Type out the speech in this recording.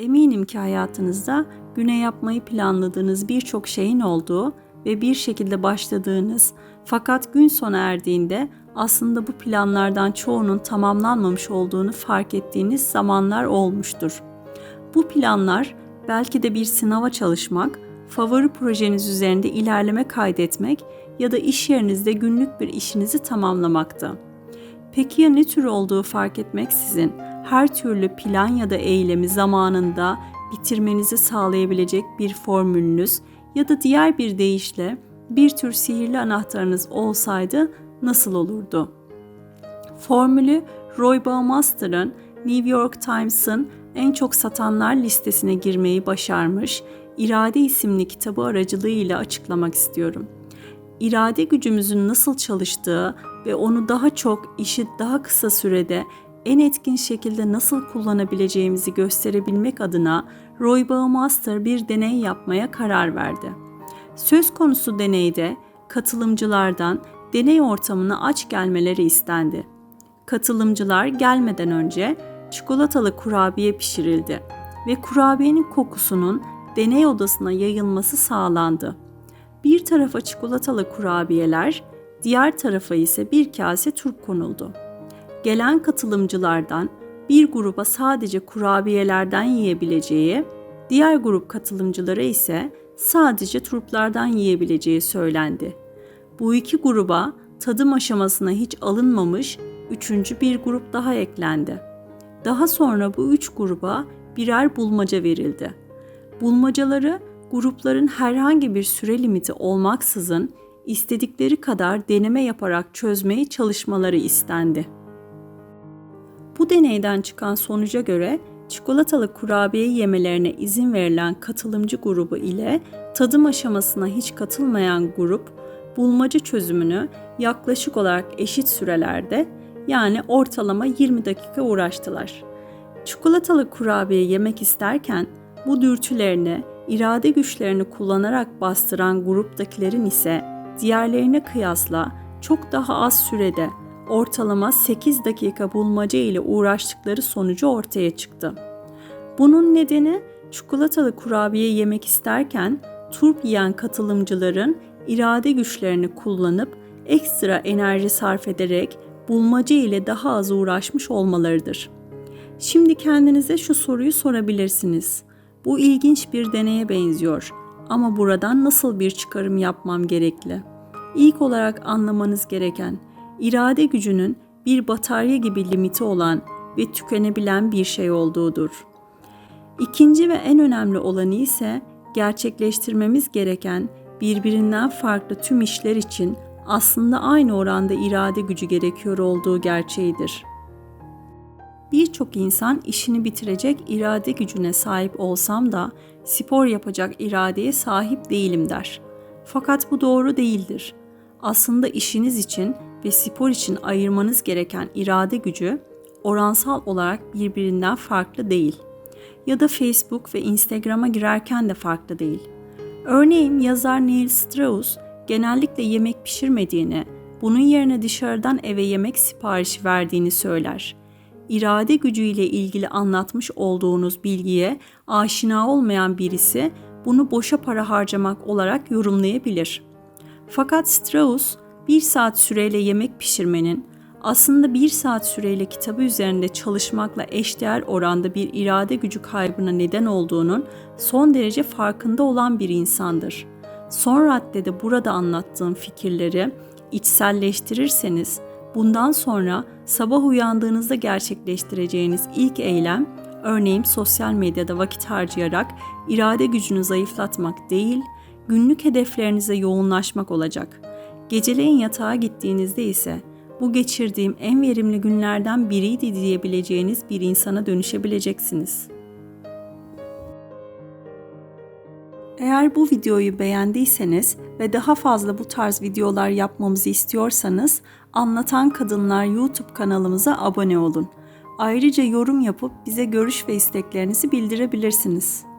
Eminim ki hayatınızda güne yapmayı planladığınız birçok şeyin olduğu ve bir şekilde başladığınız fakat gün sona erdiğinde aslında bu planlardan çoğunun tamamlanmamış olduğunu fark ettiğiniz zamanlar olmuştur. Bu planlar belki de bir sınava çalışmak, favori projeniz üzerinde ilerleme kaydetmek ya da iş yerinizde günlük bir işinizi tamamlamaktı. Peki ya ne tür olduğu fark etmeksizin her türlü plan ya da eylemi zamanında bitirmenizi sağlayabilecek bir formülünüz ya da diğer bir deyişle bir tür sihirli anahtarınız olsaydı nasıl olurdu? Formülü Roy Baumeister'ın New York Times'ın en çok satanlar listesine girmeyi başarmış İrade isimli kitabı aracılığıyla açıklamak istiyorum. İrade gücümüzün nasıl çalıştığı ve onu daha çok işi daha kısa sürede en etkin şekilde nasıl kullanabileceğimizi gösterebilmek adına Roy Baumeister bir deney yapmaya karar verdi. Söz konusu deneyde katılımcılardan deney ortamına aç gelmeleri istendi. Katılımcılar gelmeden önce çikolatalı kurabiye pişirildi ve kurabiyenin kokusunun deney odasına yayılması sağlandı. Bir tarafa çikolatalı kurabiyeler, diğer tarafa ise bir kase turp konuldu. Gelen katılımcılardan bir gruba sadece kurabiyelerden yiyebileceği, diğer grup katılımcılara ise sadece turplardan yiyebileceği söylendi. Bu iki gruba tadım aşamasına hiç alınmamış üçüncü bir grup daha eklendi. Daha sonra bu üç gruba birer bulmaca verildi. Bulmacaları grupların herhangi bir süre limiti olmaksızın istedikleri kadar deneme yaparak çözmeyi çalışmaları istendi. Bu deneyden çıkan sonuca göre çikolatalı kurabiye yemelerine izin verilen katılımcı grubu ile tadım aşamasına hiç katılmayan grup bulmaca çözümünü yaklaşık olarak eşit sürelerde yani ortalama 20 dakika uğraştılar. Çikolatalı kurabiye yemek isterken bu dürtülerini, irade güçlerini kullanarak bastıran gruptakilerin ise diğerlerine kıyasla çok daha az sürede ortalama 8 dakika bulmaca ile uğraştıkları sonucu ortaya çıktı. Bunun nedeni çikolatalı kurabiye yemek isterken turp yiyen katılımcıların irade güçlerini kullanıp ekstra enerji sarf ederek bulmaca ile daha az uğraşmış olmalarıdır. Şimdi kendinize şu soruyu sorabilirsiniz. Bu ilginç bir deneye benziyor ama buradan nasıl bir çıkarım yapmam gerekli? İlk olarak anlamanız gereken irade gücünün bir batarya gibi limiti olan ve tükenebilen bir şey olduğudur. İkinci ve en önemli olanı ise gerçekleştirmemiz gereken birbirinden farklı tüm işler için aslında aynı oranda irade gücü gerekiyor olduğu gerçeğidir. Birçok insan işini bitirecek irade gücüne sahip olsam da spor yapacak iradeye sahip değilim der. Fakat bu doğru değildir. Aslında işiniz için ve spor için ayırmanız gereken irade gücü oransal olarak birbirinden farklı değil. Ya da Facebook ve Instagram'a girerken de farklı değil. Örneğin yazar Neil Strauss genellikle yemek pişirmediğini, bunun yerine dışarıdan eve yemek siparişi verdiğini söyler. İrade gücüyle ilgili anlatmış olduğunuz bilgiye aşina olmayan birisi bunu boşa para harcamak olarak yorumlayabilir. Fakat Strauss bir saat süreyle yemek pişirmenin aslında bir saat süreyle kitabı üzerinde çalışmakla eşdeğer oranda bir irade gücü kaybına neden olduğunun son derece farkında olan bir insandır. Son raddede burada anlattığım fikirleri içselleştirirseniz bundan sonra sabah uyandığınızda gerçekleştireceğiniz ilk eylem örneğin sosyal medyada vakit harcayarak irade gücünü zayıflatmak değil, günlük hedeflerinize yoğunlaşmak olacak. Geceleyin yatağa gittiğinizde ise bu geçirdiğim en verimli günlerden biriydi diyebileceğiniz bir insana dönüşebileceksiniz. Eğer bu videoyu beğendiyseniz ve daha fazla bu tarz videolar yapmamızı istiyorsanız Anlatan Kadınlar YouTube kanalımıza abone olun. Ayrıca yorum yapıp bize görüş ve isteklerinizi bildirebilirsiniz.